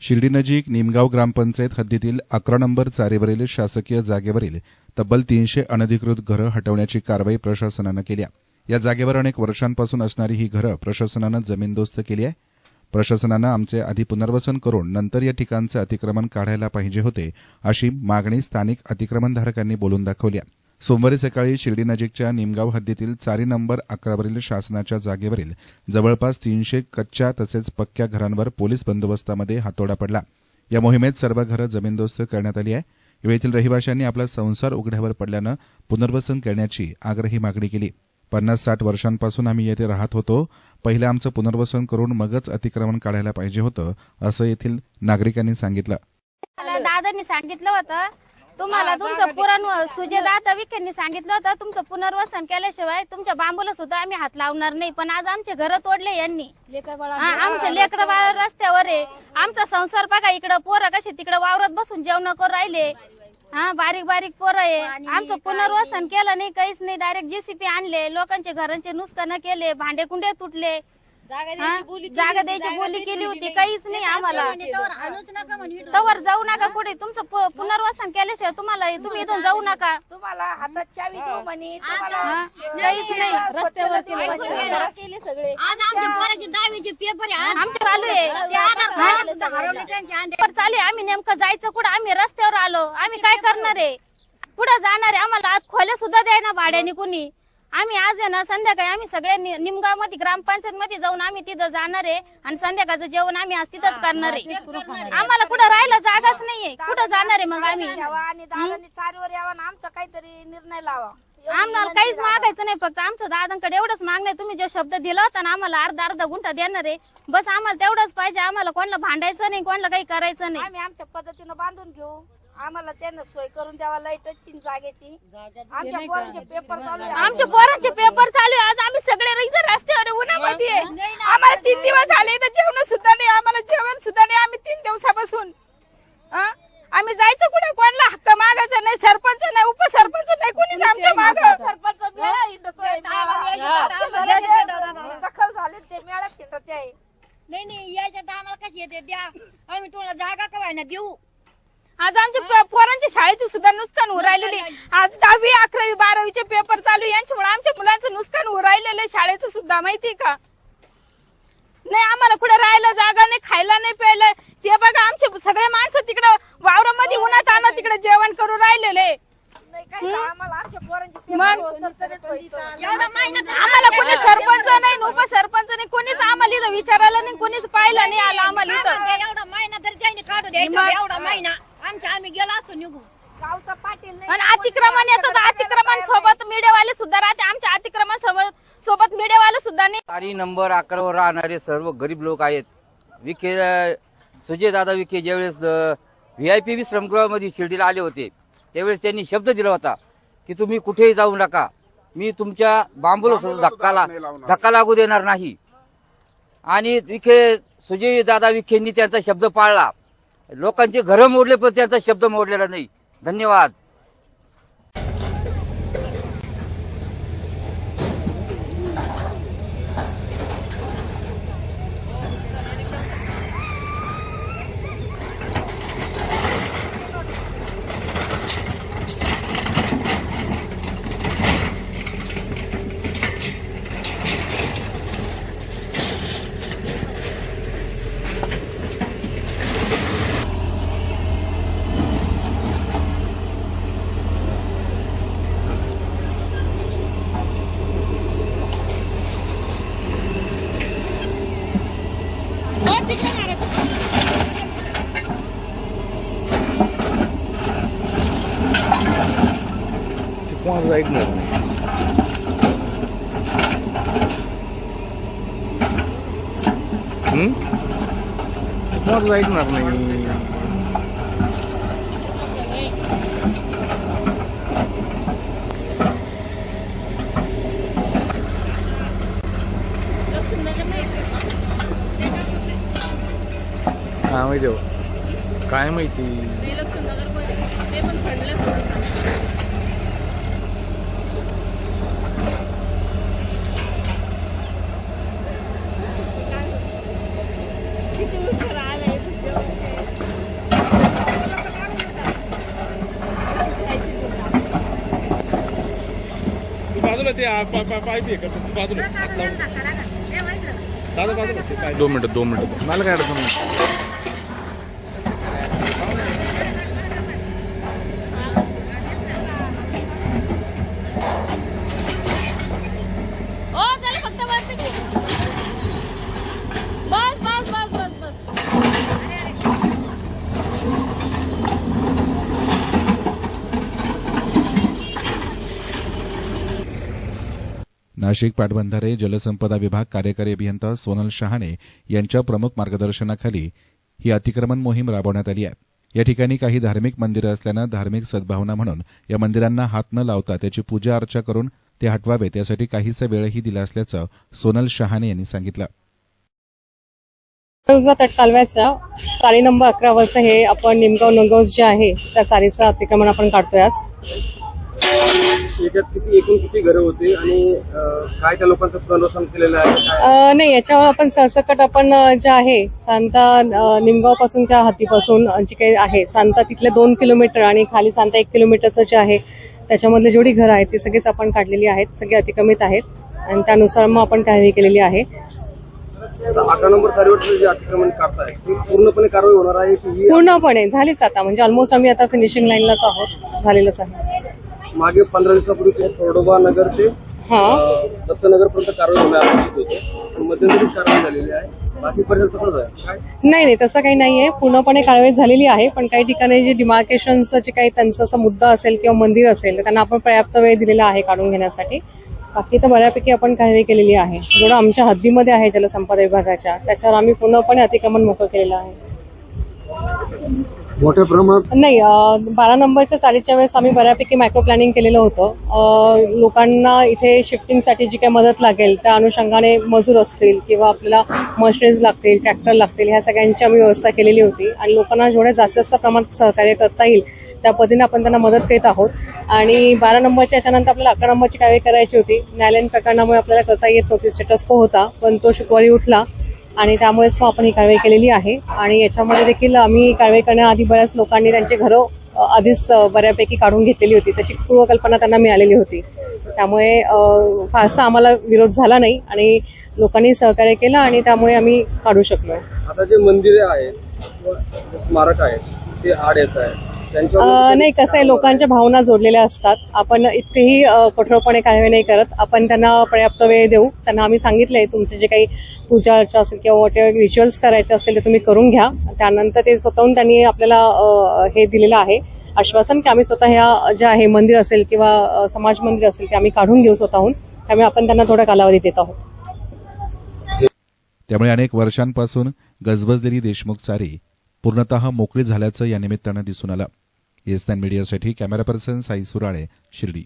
शिर्डीनजीक निमगाव ग्रामपंचायत हद्दीतील अकरा नंबर चारीवरील शासकीय जागेवरील तब्बल तीनशे अनधिकृत घरं हटवण्याची कारवाई प्रशासनानं केली आहे. या जागेवर अनेक वर्षांपासून असणारी ही घरं प्रशासनानं जमीनदोस्त केली आहे प्रशासनानं आमचे आधी पुनर्वसन करून नंतर या ठिकाणचं अतिक्रमण काढायला पाहिजे होते अशी मागणी स्थानिक अतिक्रमणधारकांनी बोलून दाखवली आहे. सोमवारी सकाळी शिर्डी नजीकच्या निमगाव हद्दीतील चारी नंबर अकरावरील शासनाच्या जागेवरील जवळपास तीनशे कच्च्या तसेच पक्क्या घरांवर पोलीस बंदोबस्तामध्ये हातोडा पडला. या मोहिमेत सर्व घरं जमीनदोस्त करण्यात आली आहे. वेळेतील रहिवाशांनी आपला संसार उघड्यावर पडल्यानं पुनर्वसन करण्याची आग्रही मागणी केली. पन्नास साठ वर्षांपासून आम्ही येथे राहत होतो. पहिलं आमचं पुनर्वसन करून मगच अतिक्रमण काढायला पाहिजे होतं असं येथील नागरिकांनी सांगितलं. दादांनी सांगितलं होतं तुम्हाला तुमचं पुरण सुजयदाता विखेंनी सांगितलं होतं तुमचं पुनर्वसन केल्याशिवाय तुमच्या बांबूला सुद्धा आम्ही हात लावणार नाही. पण आज आमचे घर तोडले यांनी. हा, आमचे लेकरं बाळ रस्त्यावर आहे. आमचा संसार बघा इकडं पोरं कसे तिकडं वावरात बसून जेवण करून राहिले. हा बारीक बारीक पोरं आहे. आमचं पुनर्वसन केलं नाही काहीच नाही. डायरेक्ट जेसीपी आणले लोकांचे घरांचे नुकसान केले भांडे कुंडे तुटले. हा? जागा द्यायची बोली केली होती काहीच नाही आम्हाला. तवर जाऊ नका कुठे तुमचं पु- पुनर्वसन केल्याशिवाय तुम्हाला तुम्ही इथून जाऊ नका. तुम्हाला हातात चावी देऊ म्हणे तुम्हाला हा? काहीच नाही. रस्त्यावर केलं. केले सगळे. आज आमच्या पोराचे दहावीचे पेपर आहे. आज आमचं चालू आहे. ते आधार कार्ड सुद्धा हरवले त्यांचे अंडे. पेपर चालू आहे. आम्ही नेमकं जायचं कुठं? आम्ही रस्त्यावर आलो. आम्ही काय करणार आहे? कुठं जाणार आहे? आम्हाला आज खोल्या सुद्धा द्याय ना भाड्याने कुणी. आम्ही आज आहे ना संध्याकाळी आम्ही सगळ्या निमगावमध्ये ग्रामपंचायत मध्ये जाऊन आम्ही तिथं जाणार आहे आणि संध्याकाळचं जेवण आम्ही आज तिथंच करणार आहे. आम्हाला कुठं राहायला जागाच नाहीये. कुठं जाणार आहे मग आम्ही? यावा आणि दादांनी चारीवर यावा आणि आमचा काहीतरी निर्णय लावा. आम्हाला काहीच मागायचं नाही फक्त आमचं दादांकडे एवढंच मागणं आहे. तुम्ही जो शब्द दिला होता ना आम्हाला अर्धा अर्धा गुंठा देणार आहे. बस आम्हाला तेवढंच पाहिजे. आम्हाला कोणाला भांडायचं नाही कोणाला काही करायचं नाही. आम्ही आमच्या पद्धतीनं बांधून घेऊ. आम्हाला त्यांना सोय करून द्यावा लाईटची जागेची. आमच्या पोरांचे पेपर चालू आहे. आमच्या पोरांचे पेपर चालू आहे. आज आम्ही सगळे इथं रस्त्यावर उन्हामध्ये आहे. आम्हाला तीन दिवस झाले तर जेवण सुद्धा नाही. आम्हाला जेवण सुद्धा नाही. आम्ही तीन दिवसापासून? आम्ही जायचं कुठे? कोणाला हक्क मागायचा नाही? सरपंच नाही उपसरपंच नाही कोणीच आमच्या माग सरपंच मेळा हिंडतोय. मेळा. दखल झाले ते मेळ्यात हिंडत आहे नाही नाही यायच्या टायमाला कशी येते द्या आम्ही तुम्हाला जागा कवाय ना देऊ आज आमच्या प- पोरांच्या शाळेचे सुद्धा राहिलेले आज दहावी अकरावी बारावीचे पेपर चालू. यांच्यामुळे आमच्या मुलांचं नुकसान होऊ राहिलेलं शाळेचं सुद्धा माहिती का? नाही आम्हाला कुठे राहायला जागा नाही खायला नाही प्यायला ते बघा आमचे सगळे माणसं तिकडे वावरामध्ये उन्हात आणा तिकडे जेवण करून राहिलेले आम्हाला कोणी सरपंच नाही न उपसरपंच नाही कोणीच आम्हाला इथं विचारायला नाही कोणीच पाहिलं नाही आलं आम्हाला इथं. एवढा महिना तरी त्यांनी काढू द्यायचा एवढा महिना आमच्या आम्ही गेलो असतो निघू गावचा पाटील नाही आणि अतिक्रमण येतात अतिक्रमण सोबत मीडियावाले सुद्धा राहते. आमच्या अतिक्रमण सोबत सोबत मीडियावाले सुद्धा नाही. तारी नंबर अकरावर राहणारे सर्व गरीब लोक आहेत. विखे सुजय दादा विखे ज्यावेळेस व्ही आय पी विश्रमगृहामध्ये शिर्डीला आले होते त्यावेळेस त्यांनी शब्द दिला होता की तुम्ही कुठेही जाऊ नका. मी तुमच्या बांबूला सुद्धा धक्का धक्का लागू देणार नाही. आणि विखे सुजय दादा विखेंनी त्यांचा शब्द पाळला. लोकांचे घरं मोडले पण त्यांचा शब्द मोडलेला नाही. धन्यवाद. कोणाचं ऐकणार नाही हं? कोणाचं ऐकणार नाही हा माहिती हो काय माहिती? दोन मिनिटं दोन मिनिटं. मला काय अडचण नाही. नाशिक पाटबंधारे जलसंपदा विभाग कार्यकारी अभियंता सोनल शहाणे यांच्या प्रमुख मार्गदर्शनाखाली ही अतिक्रमण मोहीम राबवण्यात आली आहे. या ठिकाणी काही धार्मिक मंदिरं असल्यानं धार्मिक सद्भावना म्हणून या मंदिरांना हात न लावता त्याची पूजा अर्चा करून ते हटवावेत यासाठी काहीसा वेळही दिला असल्याचं सोनल शहाणे यांनी सांगितलं. उजवा तट चाली नंबर अकरावरचं हे आपण निमगाव नगाव जे आहे त्या चालीचं अतिक्रमण आपण काढतोय आज. याच्यात किती एकूण किती घरं होती आणि अं, काय त्या लोकांचं पुनर्वसन केलेलं आहे? काय अं, नाही याच्यावर आपण सरसकट आपण अं, जे आहे सांता निमगाव पासूनच्या हातीपासून अं, जे काही आहे सांता तिथले दोन किलोमीटर आणि खाली सांता एक किलोमीटरचं जे आहे त्याच्यामधले जेवढी घरं आहेत ती सगळीच आपण काढलेली आहेत सगळे अतिक्रमित आहेत. आणि त्यानुसार मग आपण कारवाई केलेली आहे. अकरा नंबर चारीवरचं जे अतिक्रमण काढताय ती पूर्णपणे कारवाई होणार आहे की ही पूर्णपणे झालीच आता. म्हणजे ऑलमोस्ट आम्ही आता फिनिशिंग लाईनलाच आहोत झालेलंच आहे. मागे पंधरा दिवसापूर्वी ते तोडोबा नगर ते हा. दत्तनगर पर्यंत कारवाई होणे अपेक्षित होते पण मध्यंतरीच कारवाई झालेली आहे. बाकी पर्यंत तसंच आहे. काय? नाही नाही तसं काही नाहीये. पूर्णपणे कारवाई झालेली आहे पण काही ठिकाणी जे डिमार्केशनचं जे काही त्यांचा असा मुद्दा असेल किंवा मंदिर असेल तर त्यांना आपण पर्याप्त वेळ दिलेला आहे काढून घेण्यासाठी. बाकी तर बऱ्यापैकी आपण कारवाई केलेली आहे. जेवढं आमच्या हद्दीमध्ये आहे जलसंपदा विभागाच्या त्याच्यावर आम्ही पूर्णपणे अतिक्रमण मोकळं केलेलं आहे. मोठ्या प्रमाणात? नाही अं, बारा नंबरच्या चालीच्या वेळेस आम्ही बऱ्यापैकी मायक्रो प्लॅनिंग केलेलं होतं. अं, लोकांना इथे शिफ्टिंगसाठी जी काही मदत लागेल त्या अनुषंगाने मजूर असतील किंवा आपल्याला मशनरीज लागतील ट्रॅक्टर लागतील ह्या सगळ्यांची आम्ही व्यवस्था केलेली होती. आणि लोकांना जेवढ्या जास्त जास्त प्रमाणात सहकार्य करता येईल त्या पद्धतीने आपण त्यांना मदत करीत आहोत. आणि बारा नंबरच्या याच्यानंतर आपल्याला अकरा नंबरची कारवाई करायची होती. न्यायालयीन प्रकरणामुळे आपल्याला करता येत नव्हती स्टेटस को होता. पण तो शुक्रवारी उठला. आणि त्यामुळेच मग आपण ही कारवाई केलेली आहे. आणि याच्यामध्ये देखील आम्ही कारवाई करण्याआधी बऱ्याच लोकांनी त्यांचे घरं आधीच बऱ्यापैकी काढून घेतलेली होती. तशी पूर्वकल्पना त्यांना मिळालेली होती. त्यामुळे फारसा आम्हाला विरोध झाला नाही आणि लोकांनी सहकार्य केलं आणि त्यामुळे आम्ही काढू शकलो. आता जे मंदिरे आहेत स्मारक आहेत ते आड येत आहे नाही कसं आहे लोकांच्या भावना जोडलेल्या असतात. आपण इतकेही कठोरपणे कारवाई नाही करत. आपण त्यांना पर्याप्त वेळ देऊ. त्यांना आम्ही सांगितलंय तुमचे जे काही पूजा अर्चा असेल किंवा वॉट रिच्युअल्स करायचे असतील ते तुम्ही करून घ्या. त्यानंतर ते स्वतःहून त्यांनी आपल्याला हे दिलेलं आहे. आश्वासन की आम्ही स्वतः ह्या जे आहे मंदिर असेल किंवा समाज मंदिर असेल ते आम्ही काढून घेऊ स्वतःहून. त्यामुळे आपण त्यांना थोडा कालावधी देत आहोत. त्यामुळे अनेक वर्षांपासून गजबजलेली देशमुख चारी पूर्णतः मोकळी झाल्याचं या निमित्तानं दिसून आलं. येस्तान मीडियासाठी कॅमेरा पर्सन साई सुराळे शिर्डी